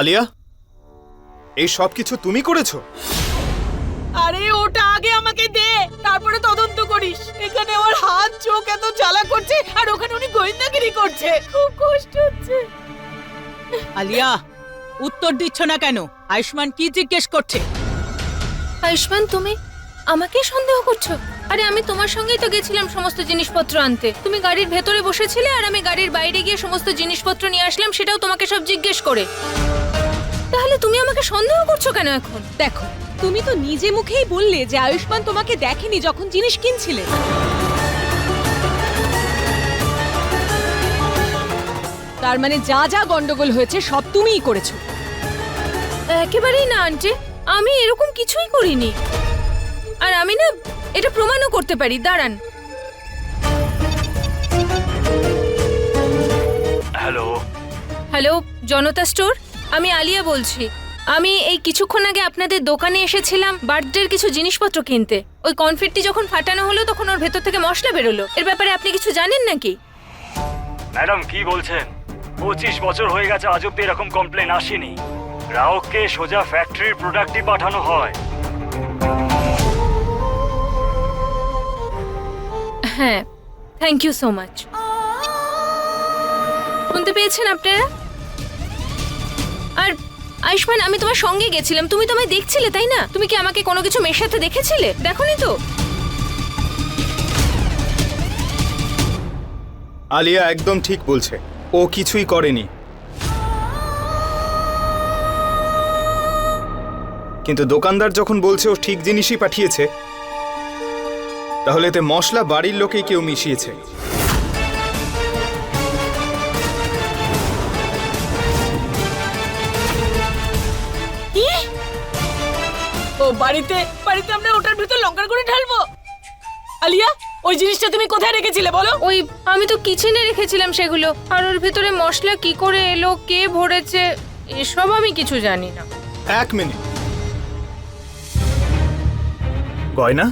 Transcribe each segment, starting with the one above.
আলিয়া এই সব কিছু তুমি করেছ? আরে ওটা আগে আমাকে দে তারপরে তদন্ত করিস। এখানে আমার হাত চোখ এত জ্বালা করছে আর ওখানে উনি গোয়েন্দাগিরি করছে। খুব কষ্ট হচ্ছে। আলিয়া উত্তর দিচ্ছ না কেন? আয়ুষ্মান কি জিজ্ঞেস করছে? আয়ুষ্মান তুমি আমাকে সন্দেহ করছ? আরে আমি তোমার সঙ্গেই তো গেছিলাম সমস্ত জিনিসপত্র আনতে। তুমি গাড়ির ভেতরে বসেছিলে আর আমি গাড়ির বাইরে গিয়ে সমস্ত জিনিসপত্র নিয়ে আসলাম সেটাও তোমাকে সব জিজ্ঞেস করে। তাহলে তুমি আমাকে সন্দেহ করছ কেন এখন? দেখো তুমি তো নিজে মুখেই বললে যে আয়ুষ্মান তোমাকে দেখেনি যখন জিনিস কিনছিলে। তার মানে যা যা গন্ডগোল হয়েছে সব তুমিই করেছ। একেবারেই না আন্টি। আমি এরকম কিছুই করিনি। আর আমি না এটা প্রমাণও করতে পারি। দাঁড়ান। হ্যালো। Hello Janata store? আমি আলিয়া বলছি। আমি এই কিছুক্ষণ আগে আপনাদের দোকানে এসেছিলাম বার্থডের কিছু জিনিসপত্র কিনতে। ওই কনফিটটি যখন ফাটানো হলো তখন ওর ভেতর থেকে মশলা বেরোলো। এর ব্যাপারে আপনি কিছু জানেন নাকি? ম্যাডাম কি বলছেন? পঁচিশ বছর হয়ে গেছে আজ অব্দি এরকম কমপ্লেন আসেনি। গ্রাহককে সোজা ফ্যাক্টরির প্রোডাক্টই পাঠানো হয়। হ্যাঁ থ্যাংক ইউ সো মাচ শুনতে পেয়েছেন আপনারা? আর আয়ুষ্মান, আমি তোমার সঙ্গে গেছিলাম। তুমি তো আমায় দেখছিলে, তাই না? তুমি কি আমাকে কোনো কিছু মেশাতে দেখেছিলে? দেখোনি তো? আলিয়া একদম ঠিক বলছে। ও কিছুই করেনি। কিন্তু দোকানদার যখন বলছে ও ঠিক জিনিসই পাঠিয়েছে, তাহলে এতে মশলা বাড়ির লোকেই কেউ মিশিয়েছে। ও বাড়িতে বাড়িতে আমরা ওটার ভিতর লঙ্কার করে ঢালবো। আলিয়া ওই জিনিসটা তুমি কোথায় রেখেছিলে বলো? ওই আমি তো কিচেনে রেখেছিলাম সেগুলো। আর ওর ভিতরে মশলা কি করে এলো কে ভরেছে এসব আমি কিছু জানি না। এক মিনিট। গয়না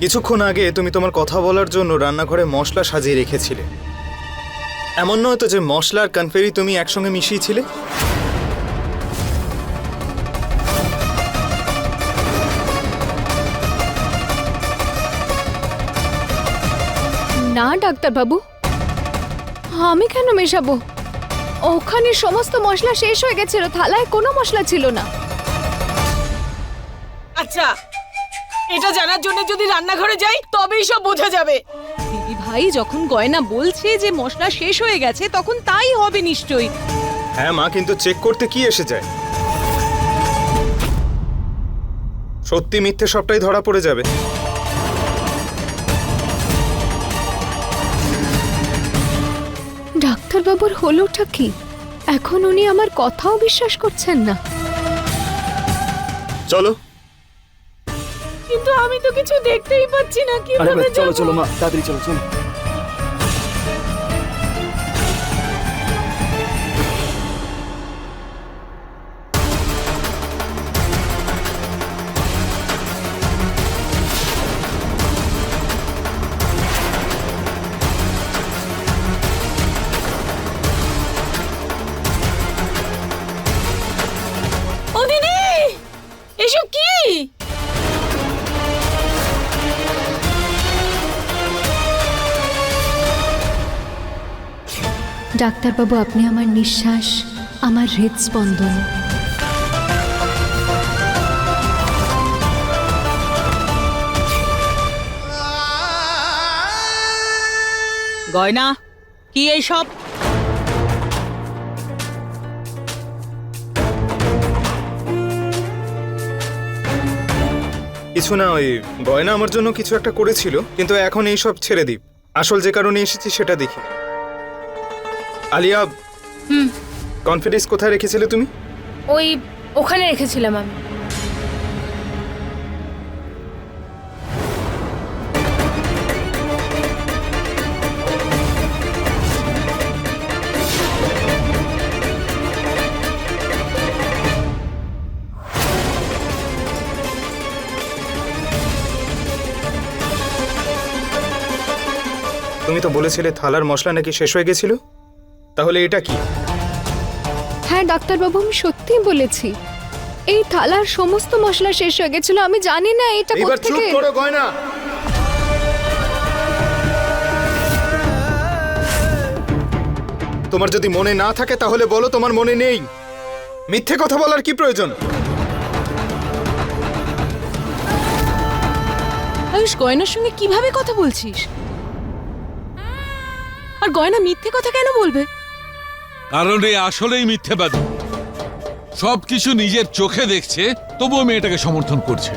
কিছুক্ষণ আগে তুমি তোমার কথা বলার জন্য রান্নাঘরে মশলা সাজিয়ে রেখেছিলে। এমন নয় তো যে মশলার কনফেরি তুমি একসঙ্গে মিশিয়েছিলে? না ডাক্তারবাবু আমি কেন মেশাবো? ওখানে সমস্ত মশলা শেষ হয়ে গেছিল থালায় কোনো মশলা ছিল না। আচ্ছা এটা জানার জন্য যদি রান্নাঘরে যাই তবেই সব বোঝা যাবে। দিদি ভাই যখন গয়না বলছে যে মশলা শেষ হয়ে গেছে তখন তাই হবে নিশ্চয়ই। হ্যাঁ মা কিন্তু চেক করতে কি এসে যায়? সত্যি মিথ্যে সবটাই ধরা পড়ে যাবে। হলোটা কি? এখন উনি আমার কথাও বিশ্বাস করছেন না। চলো। কিন্তু আমি তো কিছু দেখতেই পাচ্ছি না কি চলো চলো মা তাড়াতাড়ি চলো চলো। ডাক্তারবাবু আপনি আমার নিঃশ্বাস আমার হৃদস্পন্দন। গয়না কি এইসব কিছু না ওই গয়না আমার জন্য কিছু একটা করেছিল কিন্তু এখন এই সব ছেড়ে দিই। আসল যে কারণে এসেছি সেটা দেখি আলিয়া হুম। কনফিডেন্স কোথায় রেখেছিলে তুমি? ওই ওখানে রেখেছিলাম আমি। তুমি তো বলেছিলে থালার মশলা নাকি শেষ হয়ে গেছিল? তাহলে এটা কি? হ্যাঁ ডাক্তারবাবু আমি সত্যিই বলেছি। এই থালার সমস্ত মশলা শেষ হয়ে গেছিল আমি জানি না এটা এবার চুপ কোত্থেকে করো গয়না। তোমার যদি মনে না থাকে তাহলে বলো তোমার মনে নেই। মিথ্যে কথা বলার কি প্রয়োজন? আয়ুষ গয়নার সঙ্গে কীভাবে কথা বলছিস? আর গয়না মিথ্যে কথা কেন বলবে? কারণ এই আসলেই মিথ্যেবাদী। সবকিছু নিজের চোখে দেখছে, তবুও মেয়েটাকে সমর্থন করছে।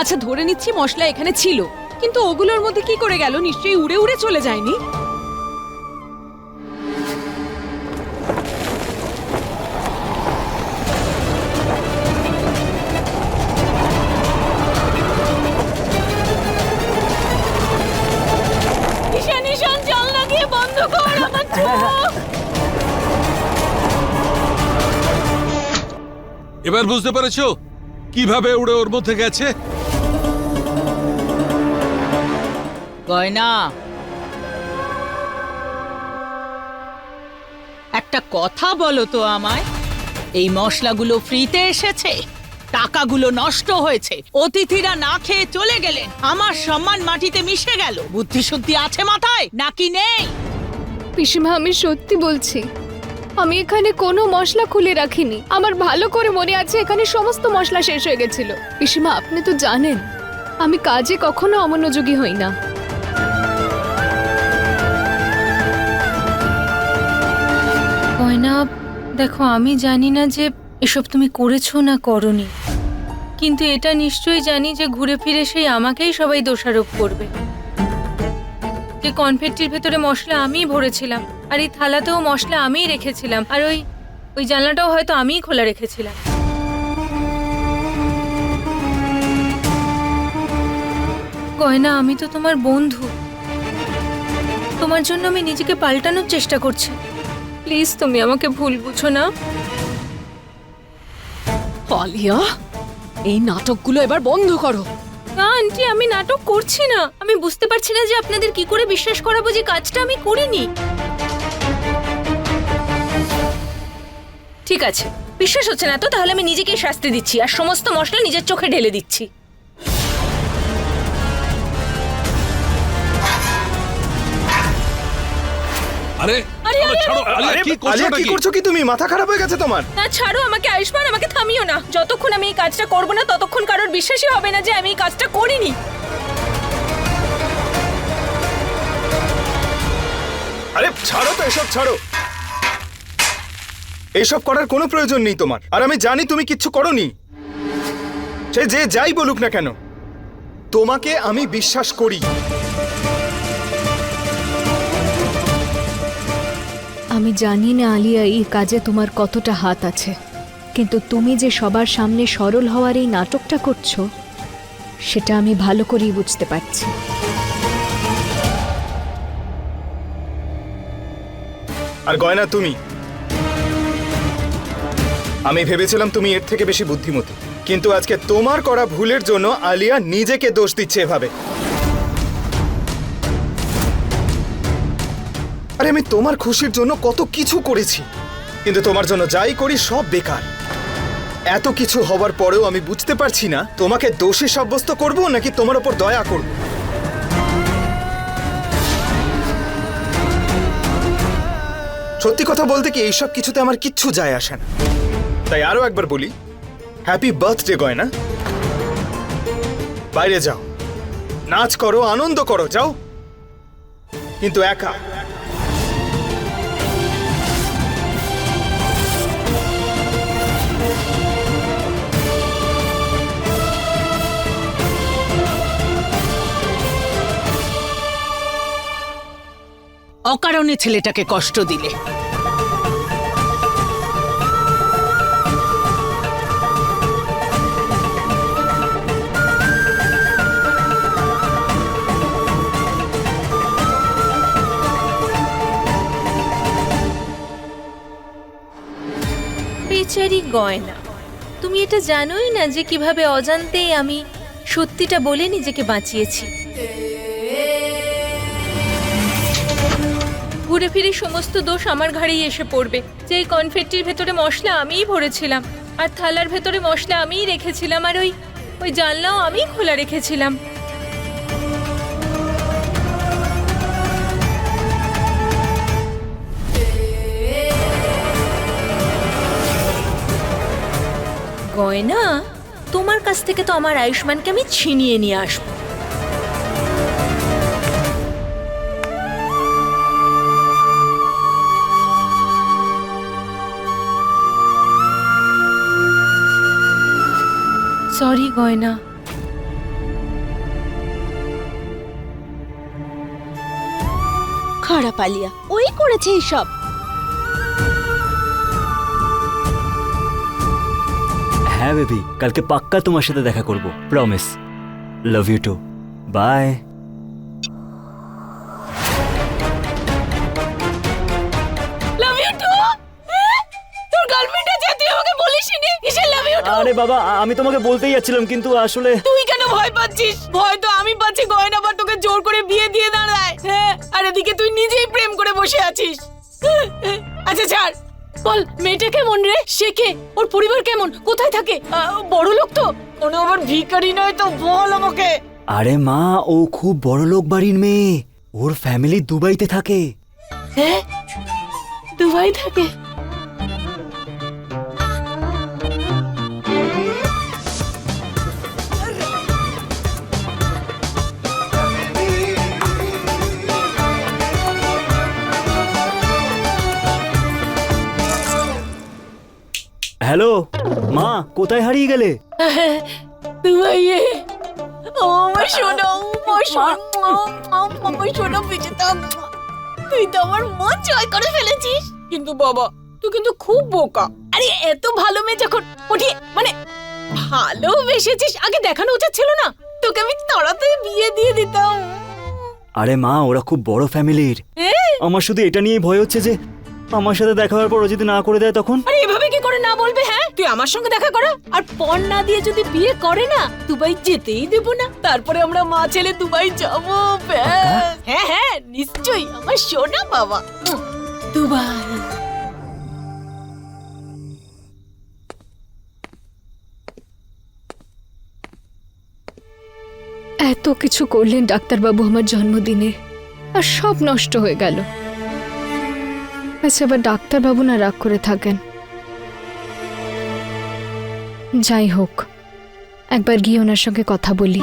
আচ্ছা ধরে নিচ্ছি মশলা এখানে ছিল, কিন্তু ওগুলোর মধ্যে কি করে গেল? নিশ্চয়ই উড়ে উড়ে চলে যায়নি? এবার বুঝতে পেরেছ? কীভাবে উড়ে ওর মধ্যে গেছে? গয়না। একটা কথা বলো তো আমায়। এই মশলাগুলো ফ্রিতে এসেছে টাকাগুলো নষ্ট হয়েছে অতিথিরা না খেয়ে চলে গেলেন আমার সম্মান মাটিতে মিশে গেল। বুদ্ধি শুদ্ধি আছে মাথায় নাকি নেই? পিসিমা আমি সত্যি বলছি আমি এখানে কোনো মশলা খুলে রাখিনি। আমার ভালো করে মনে আছে এখানে সমস্ত মশলা শেষ হয়ে গেছিল। পিসিমা, আপনি তো জানেন, আমি কাজে কখনো অমনোযোগী হই না। গয়না দেখো, আমি জানি না যে এসব তুমি করেছ না করনি। কিন্তু এটা নিশ্চয়ই জানি যে ঘুরে ফিরে সেই আমাকেই সবাই দোষারোপ করবে। যে কনফেটটির ভেতরে মশলা আমিই ভরেছিলাম। আর এই থালাতেও মশলা আমিই রেখেছিলাম। আর ওই ওই জানলাটাও হয়তো আমিই খোলা রেখেছিলাম। গয়না, আমি তো তোমার বন্ধু। তোমার জন্য আমি নিজেকে পাল্টানোর চেষ্টা করছি। প্লিজ তুমি আমাকে ভুল বুঝো না। আলিয়া এই নাটকগুলো এবার বন্ধ করো। না, আন্টি, আমি নাটক করছি না। আমি বুঝতে পারছি না যে আপনাদের কি করে বিশ্বাস করাবো যে কাজটা আমি করিনি। ঠিক আছে, বিশ্বাস হচ্ছে না তো, তাহলে আমি নিজেকেই শাস্তি দিচ্ছি, আর সমস্ত মশলা নিজের চোখে ঢেলে দিচ্ছি। আরে আরে, ছাড়ো, আলিয়া, কি করছ আলিয়া, কি করছ কি তুমি? মাথা খারাপ হয়ে গেছে তোমার। না ছাড়ো আমাকে আয়ুষ্মান আমাকে থামিও না। যতক্ষণ আমি এই কাজটা করব না ততক্ষণ কারোর বিশ্বাসই হবে না যে আমি এই কাজটা করিনি। আরে ছাড়ো তো এসব ছাড়ো। এইসব করার কোনো প্রয়োজন নেই তোমার। আর আমি জানি তুমি কিচ্ছু করনি। সে যে যাই বলুক না কেন তোমাকে আমি বিশ্বাস করি। আমি জানি না আলিয়া, এই কাজে তোমার কতটা হাত আছে। কিন্তু তুমি যে সবার সামনে সরল হওয়ার এই নাটকটা করছ, সেটা আমি ভালো করেই বুঝতে পারছি। আর গয়না তুমি। আমি ভেবেছিলাম তুমি এর থেকে বেশি বুদ্ধিমতী। কিন্তু আজকে তোমার করা ভুলের জন্য আলিয়া নিজেকে দোষ দিচ্ছে এভাবে। আরে আমি তোমার খুশির জন্য কত কিছু করেছি। কিন্তু তোমার জন্য যাই করি সব বেকার। এত কিছু হবার পরেও আমি বুঝতে পারছি না, তোমাকে দোষী সাব্যস্ত করব নাকি তোমার ওপর দয়া করব? সত্যি কথা বলতে কি, এইসব কিছুতে আমার কিচ্ছু যায় আসে না। তাই আরও একবার বলি, হ্যাপি বার্থডে গয়না। বাইরে যাও। নাচ করো, আনন্দ করো, যাও। কিন্তু একা। অকারণে ছেলেটাকে কষ্ট দিলে। বেচারি গয়না। তুমি এটা জানোই না যে কীভাবে অজান্তেই আমি সত্যিটা বলে নিজেকে বাঁচিয়েছি। ঘুরে ফিরে সমস্ত দোষ আমার ঘাড়েই এসে পড়বে। যে এই ভেতরে মশলা আমিই ভরেছিলাম, আর থালার ভেতরে মশলা আমিই রেখেছিলাম, আর ওই ওই জানলাও আমিই খোলা রেখেছিলাম। গয়না, তোমার কাছ থেকে তো আমার আয়ুষ্মানকে আমি ছিনিয়ে নিয়ে আসব। সরি গয়না। খারাপ আলিয়া ওই করেছে এইসব। হ্যাঁ বেবি কালকে পাক্কা তোমার সাথে দেখা করব promise love you too bye আরে বাবা আমি তোমাকে বলতেই যাচ্ছিলাম কিন্তু আসলে তুই কেন ভয় পাচ্ছিস? ভয় তো আমি পাচ্ছি গয়না আবার তোকে জোর করে বিয়ে দিয়ে দাঁড়ায়। হ্যাঁ আর এদিকে তুই নিজেই প্রেম করে বসে আছিস। আচ্ছা ছাড়। বল মেয়েটা কেমন রে? সে কে? ওর পরিবার কেমন? কোথায় থাকে? আহ, বড় লোক তো? কোনো আবার ভিখারি নয় তো বল আমাকে। আরে মা ও খুব বড় লোক বাড়ির মেয়ে। ওর ফ্যামিলি দুবাইতে থাকে। হ্যাঁ? দুবাই থাকে? কোথায় হারিয়ে গেলে? ও আমার সোনা আমার সোনা আমার সোনা বেঁচে থাক তুই তো আমার মন জয় করে ফেলেছিস। কিন্তু বাবা তুই কিন্তু খুব বোকা। আরে এত ভালো মেয়ে যখন ওঠি মানে ভালোবেসেছিস আগে দেখানো উচিত ছিল না? তোকে আমি তাড়াতাড়ি বিয়ে দিয়ে দিতাম। আরে মা ওরা খুব বড় ফ্যামিলির। এ? আমার শুধু এটা নিয়েই ভয় হচ্ছে যে আমার সাথে দেখা হওয়ার পর ও যদি না করে দেয় তখন? আরে এভাবে কি করে না বলবে হ্যাঁ? তুই আমার সঙ্গে দেখা করা। আর পণ না দিয়ে যদি বিয়ে করে না দুবাই যেতেই দেব না। তারপরে আমরা মা ছেলে দুবাই যাব হ্যাঁ হ্যাঁ নিশ্চয়ই। আমার সোনা বাবা। দুবাই। এত কিছু করলেন ডাক্তারবাবু আমার জন্মদিনে আর সব নষ্ট হয়ে গেল। আচ্ছা এবার ডাক্তারবাবু না রাগ করে থাকেন। যাই হোক, একবার গিয়ে ওনার সঙ্গে কথা বলি।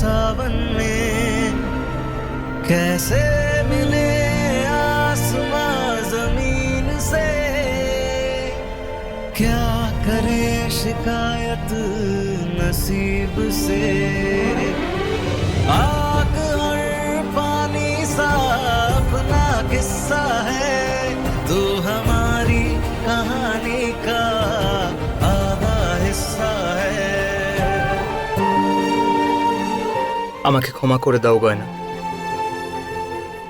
सावन में कैसे मिले आसमां ज़मीन से? क्या करे शिकायत नसीब से? आग और पानी सा अपना किस्सा है। আমাকে ক্ষমা করে দাও গয়না।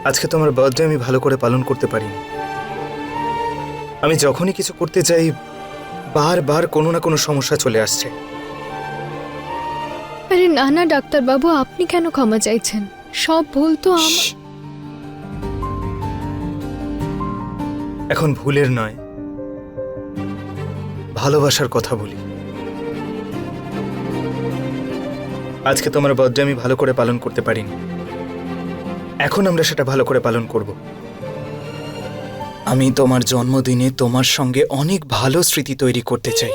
আজকে তোমার বার্থডে আমি ভালো করে পালন করতে পারিনি। আমি যখনই কিছু করতে চাই বারবার কোনো না কোনো সমস্যা চলে আসছে। আরে না না ডাক্তারবাবু আপনি কেন ক্ষমা চাইছেন? সব ভুল তো আমার এখন ভুলের নয় ভালোবাসার কথা বলি আজকে তোমার বার্থডে আমি ভালো করে পালন করতে পারিনি। এখন আমরা সেটা ভালো করে পালন করব। আমি তোমার জন্মদিনে তোমার সঙ্গে অনেক ভালো স্মৃতি তৈরি করতে চাই।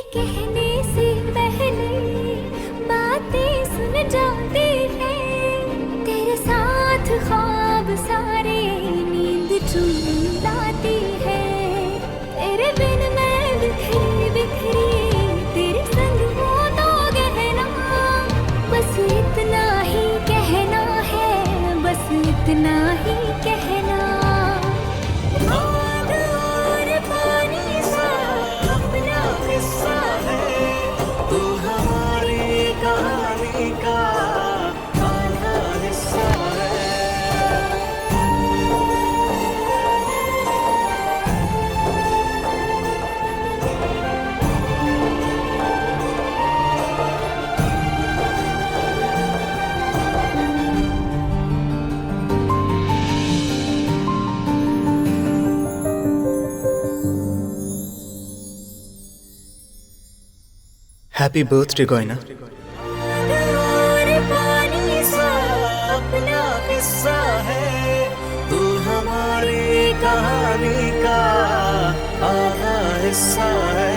হ্যাপি বার্থডে গয়না और पानी सा अपना हिस्सा है तू हमारी कहानी का आधा हिस्सा है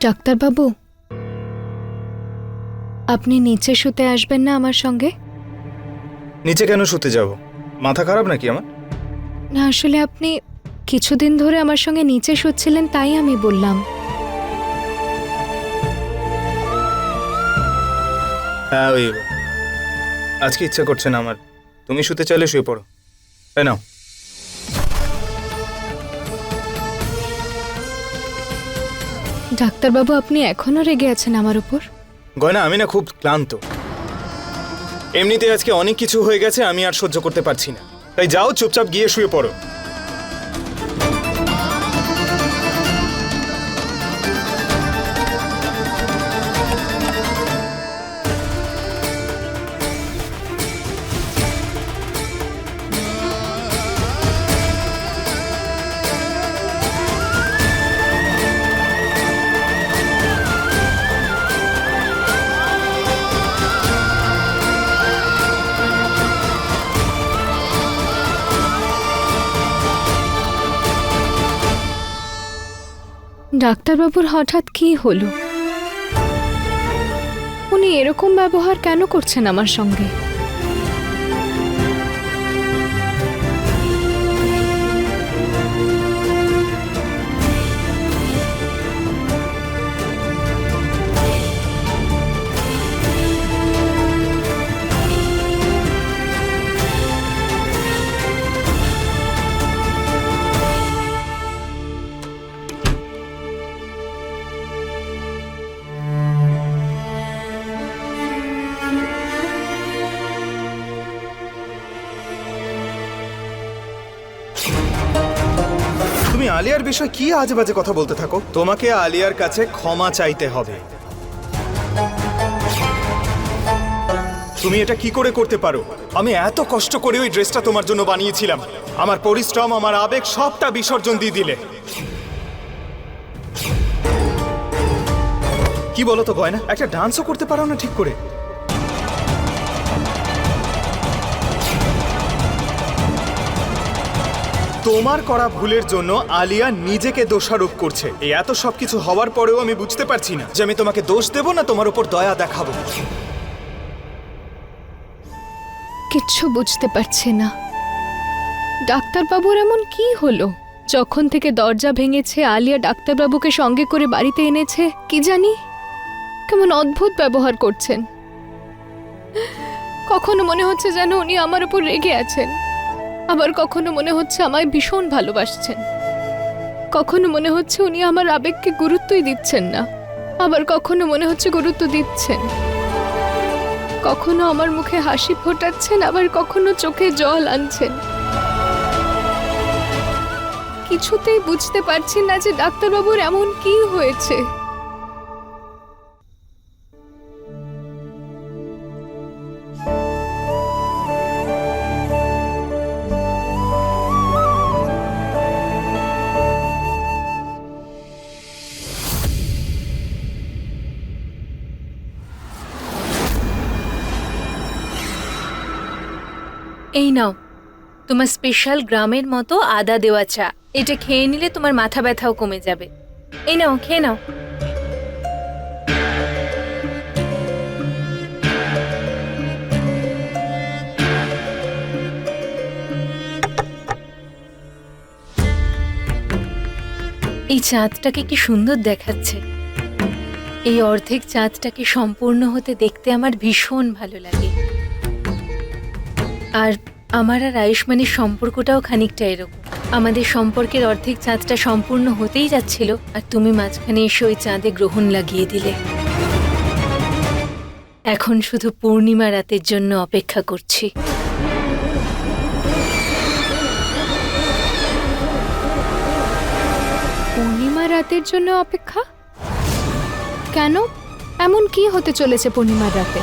ডাক্তারবাবু আপনি নিচে শুতে আসবেন না আমার সঙ্গে? নিচে কেন শুতে যাব? মাথা খারাপ নাকি আমার? না আসলে আপনি কিছুদিন ধরে আমার সঙ্গে নিচে শুচ্ছিলেন তাই আমি বললাম। হ্যাঁ ওই আজকে ইচ্ছা করছে না আমার। তুমি শুতে চাইলে শুয়ে পড়ো। তাই নাও। ডাক্তারবাবু, আপনি এখনও রেগে আছেন আমার উপর? গয়না, আমি না খুব ক্লান্ত। এমনিতে আজকে অনেক কিছু হয়ে গেছে, আমি আর সহ্য করতে পারছি না। তাই যাও, চুপচাপ গিয়ে শুয়ে পড়ো। ডাক্তারবাবুর হঠাৎ কি হলো? উনি এরকম ব্যবহার কেন করছেন আমার সঙ্গে? আলিয়ার বিষয় কি আজে বাজে কথা বলতে থাকো? তোমাকে আলিয়ার কাছে ক্ষমা চাইতে হবে। তুমি এটা কি করে করতে পারো? আমি এত কষ্ট করে ওই ড্রেসটা তোমার জন্য বানিয়েছিলাম। আমার পরিশ্রম, আমার আবেগ সবটা বিসর্জন দিয়ে দিলে। কি বলো তো, গয়না? একটা ডান্সও করতে পারো না ঠিক করে? তোমার করা ভুলের জন্য আলিয়া নিজেকে দোষারোপ করছে। এত সবকিছু হওয়ার পরেও আমি বুঝতে পারছি না যে আমি তোমাকে দোষ দেব না তোমার উপর দয়া দেখাবো। কিচ্ছু বুঝতে পারছি না। ডাক্তারবাবুর এমন কি হলো? যখন থেকে দরজা ভেঙেছে, আলিয়া ডাক্তারবাবুকে সঙ্গে করে বাড়িতে এনেছে, কি জানি? কেমন অদ্ভুত ব্যবহার করছেন। কখনো মনে হচ্ছে যেন উনি আমার উপর রেগে আছেন। আবার কখনো মনে হচ্ছে আমায় ভীষণ ভালোবাসছেন। কখনো মনে হচ্ছে উনি আমার আবেগকে গুরুত্বই দিচ্ছেন না। আবার কখনো মনে হচ্ছে গুরুত্ব দিচ্ছেন। কখনো আমার মুখে হাসি ফোটাচ্ছেন, আবার কখনো চোখে জল আনছেন। কিছুতেই বুঝতে পারছি না যে ডাক্তারবাবুর এমন কি হয়েছে। এই নাও। তোমার স্পেশাল গ্রামের মতো আদা দেওয়া চা। এটা খেয়ে নিলে তোমার মাথা ব্যথাও কমে যাবে। এই নাও, খেয়ে নাও। এই চাঁদটাকে কি সুন্দর দেখাচ্ছে। এই অর্ধেক চাঁদটাকে সম্পূর্ণ হতে দেখতে আমার ভীষণ ভালো লাগে। আর আমার আর আয়ুষ্মানের সম্পর্কটাও খানিকটা এরকম। আমাদের সম্পর্কের অর্ধেক চাঁদটা সম্পূর্ণ হতেই যাচ্ছিল, আর তুমি মাঝখানে এসে ওই চাঁদে গ্রহণ লাগিয়ে দিলে। এখন শুধু পূর্ণিমা রাতের জন্য অপেক্ষা করছি। পূর্ণিমা রাতের জন্য অপেক্ষা? কেন? এমন কি হতে চলেছে পূর্ণিমার রাতে?